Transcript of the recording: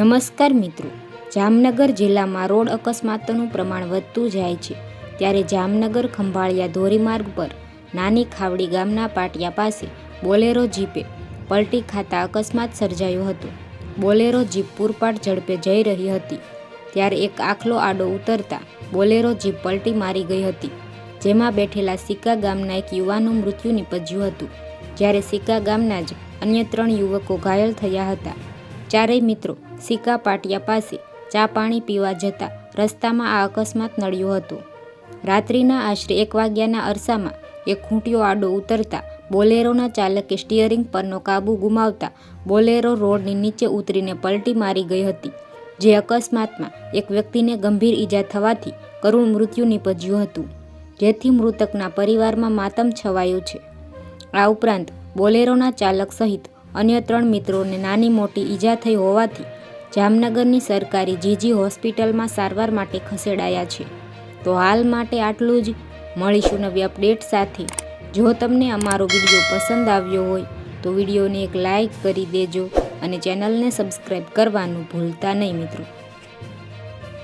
નમસ્કાર મિત્રો, જામનગર જિલ્લામાં રોડ અકસ્માતોનું પ્રમાણ વધતું જાય છે. ત્યારે જામનગર ખંભાળિયા ધોરીમાર્ગ પર નાની ખાવડી ગામના પાટિયા પાસે બોલેરો જીપે પલટી ખાતા અકસ્માત સર્જાયો હતો. બોલેરો જીપ પૂરપાટ ઝડપે જઈ રહી હતી. ત્યારે એક આખલો આડો ઉતરતા બોલેરો જીપ પલટી મારી ગઈ હતી, જેમાં બેઠેલા સિક્કા ગામના એક યુવાનનું મૃત્યુ નિપજ્યું હતું. જ્યારે સિક્કા ગામના જ અન્ય ત્રણ યુવકો ઘાયલ થયા હતા. ચારેય મિત્રો સિક્કા પાટિયા પાસે ચા પાણી પીવા જતા રસ્તામાં આ અકસ્માત નડ્યો હતો. રાત્રિના આશરે એક વાગ્યાના અરસામાં એક ખૂંટિયો આડો ઉતરતા બોલેરોના ચાલકે સ્ટિયરિંગ પરનો કાબુ ગુમાવતા બોલેરો રોડની નીચે ઉતરીને પલટી મારી ગઈ હતી, જે અકસ્માતમાં એક વ્યક્તિને ગંભીર ઈજા થવાથી કરુણ મૃત્યુ નીપજ્યું હતું, જેથી મૃતકના પરિવારમાં માતમ છવાયું છે. આ ઉપરાંત બોલેરોના ચાલક સહિત અન્ય ત્રણ મિત્રોને નાની મોટી ઈજા થઈ હોવાથી જામનગરની સરકારી જીજી હોસ્પિટલમાં સારવાર માટે ખસેડાયા છે. તો હાલ માટે આટલું જ. મળીશું નવી અપડેટ સાથે. જો તમને અમારો વીડિયો પસંદ આવ્યો હોય, તો વિડીયોને એક લાઈક કરી દેજો અને ચેનલને સબસ્ક્રાઈબ કરવાનું ભૂલતા નહીં મિત્રો.